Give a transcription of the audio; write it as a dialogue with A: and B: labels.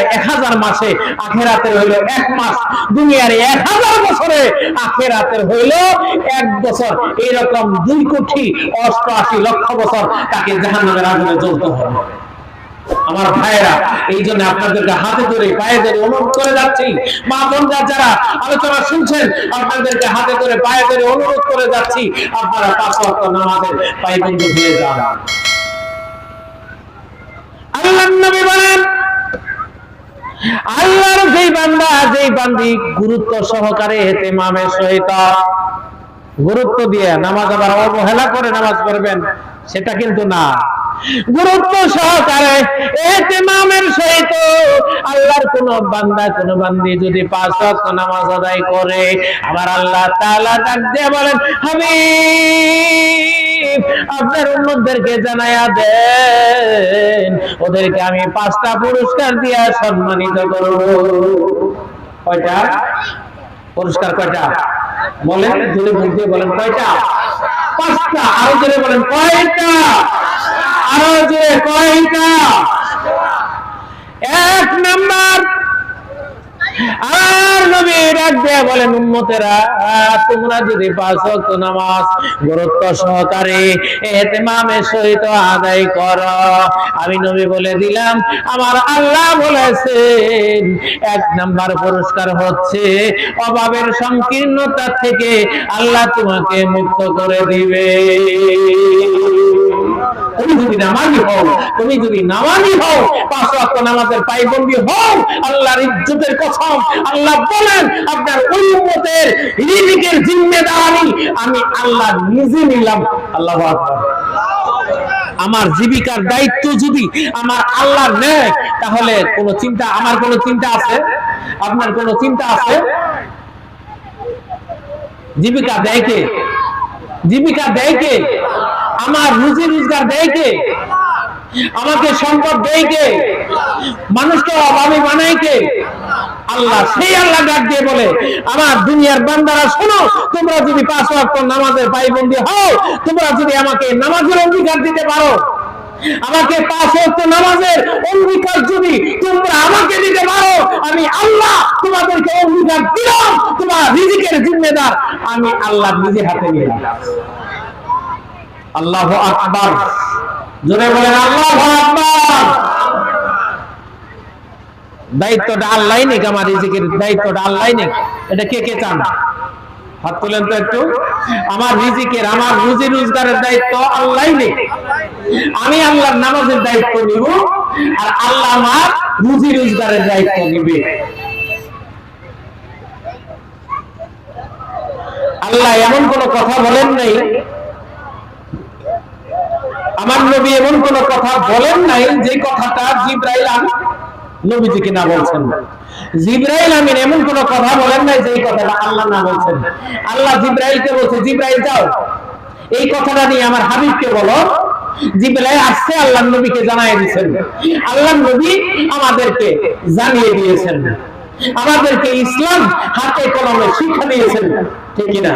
A: দুনিয়ার এক হাজার মাসে, আখেরাতের হইল এক মাস। দুনিয়ার এক হাজার বছরে আখেরাতের হইল এক বছর। এরকম দুই কোটি অষ্টআশি লক্ষ বছর তাকে জাহান্নামের আগুনে জ্বলতে হবে আমার ভাইয়েরা, এই জন্য আপনাদেরকে হাতে ধরে, পায়ে ধরে অনুরোধ করে যাচ্ছি। মা বোনরা যারা আলোচনা শুনছেন, আপনাদেরকে হাতে ধরে, পায়ে ধরে অনুরোধ করে যাচ্ছি। আপনারা পাঁচ নামাজের পাইবন্ধ হয়ে যান আল্লাহ নবী বলেন আল্লাহর যেই বান্দা, যেই বান্দি গুরুত্ব সহকারে হেতে মামের সহিত গুরুত্ব দিয়ে নামাজ আবার অবহেলা করে নামাজ পড়বেন, সেটা কিন্তু না। গুরুত্ব সহকারে এতেমামের সহিত আল্লাহর কোন বান্দা, কোন বান্দি যদি পাঁচ ওয়াক্ত নামাজ আদায় করে আবার আল্লাহ তাআলা ডাক দিয়ে বলেন, হাবিব, আপনার উম্মতদেরকে জানায়া দেন। ওদেরকে আমি পাঁচটা পুরস্কার দিয়া সম্মানিত করব। কয়টা? পুরস্কার কয়টা? বলেন, জোরে বলতে বলেন, কয়টা? পাঁচটা। আরও জোরে বলেন, কয়টা? আরও জোরে কয়টা? এক নাম্বার। আর নবী বলেন তোমরা যদি পাঁচ নামাজ গুরুত্ব সহকারে সহিত আদায় আমি নবী বলে দিলাম, আমার আল্লাহ বলেছেন, এক নাম্বার পুরস্কার হচ্ছে অভাবের সংকীর্ণতা থেকে আল্লাহ তোমাকে মুক্ত করে দিবে। তুমি যদি নামাজি হও, তুমি যদি নামাজি হও, পাঁচ ওয়াক্ত নামাজের পাইবন্দি হও, আল্লাহর ইজ্জতের কসম আল্লাহ বলেন, আপনার ওই উম্মতের রিজিকের জিম্মেদারি আমি আল্লাহ নিজে নিলাম। আল্লাহ আমার জীবিকার দায়িত্ব যদি আমার আল্লাহ নেয়, তাহলে কোনো চিন্তা, আমার কোনো চিন্তা আছে? আপনার কোনো চিন্তা আছে? জীবিকা দেয় কে? জীবিকা দেয় কে? আমার রুজি রোজগার দেয় আমাকে সম্পদ দেয় মানুষকে অভাবী বানায় কে? আল্লাহ সেই আল্লাহ ডাক দিয়ে বলে, আমার দুনিয়ার বান্দারা, শোনো, তোমরা যদি পাঁচ ওয়াক্ত নামাজের পাইবন্দি হও, তোমরা যদি আমাকে নামাজের অঙ্গীকার দিতে পারো, আমাকে পাঁচ ওয়াক্ত নামাজের অঙ্গীকার যদি তোমরা আমাকে দিতে পারো, আমি আল্লাহ তোমাদেরকে অঙ্গীকার দিলাম, তোমার রিজিকের জিম্মেদার, আমি আল্লাহ নিজে হাতে নিয়ে নিলাম। আল্লাহ জোরে বলেন, আল্লাহ দায়িত্বটা আল্লাহ নেই আমার রিজিকের, দায়িত্বটা আল্লাহ নেই এটা কে কে চান? হাত তোলেন তো একটু। আমার রিজিকের, আমার রুজি রোজগারের দায়িত্ব আল্লাহ আমি আল্লাহর নামাজের দায়িত্ব নিব, আর আল্লাহ আমার রুজি রোজগারের দায়িত্ব নিবে। আল্লাহ এমন কোন কথা বলেন নাই আমার নবী এমন কোন কথা বলেন নাই যে কথাটা জিব্রাইল নবীজিকে না বলছেন। জিব্রাইল আমিন এমন কোন কথা বলেন নাই যে কথাটা আল্লাহ না বলছেন। আল্লাহ জিব্রাইলকে বলছে, জিব্রাইল, যাও। এই কথাটা নিয়ে আমার হাবিবকে বলো। জিব্রাইল আসছে, আল্লাহ নবীকে জানাই দিয়েছেন। আল্লাহ নবী আমাদেরকে জানিয়ে দিয়েছেন। আমাদেরকে ইসলাম হাতে কলমে শিক্ষা দিয়েছেন। ঠিক না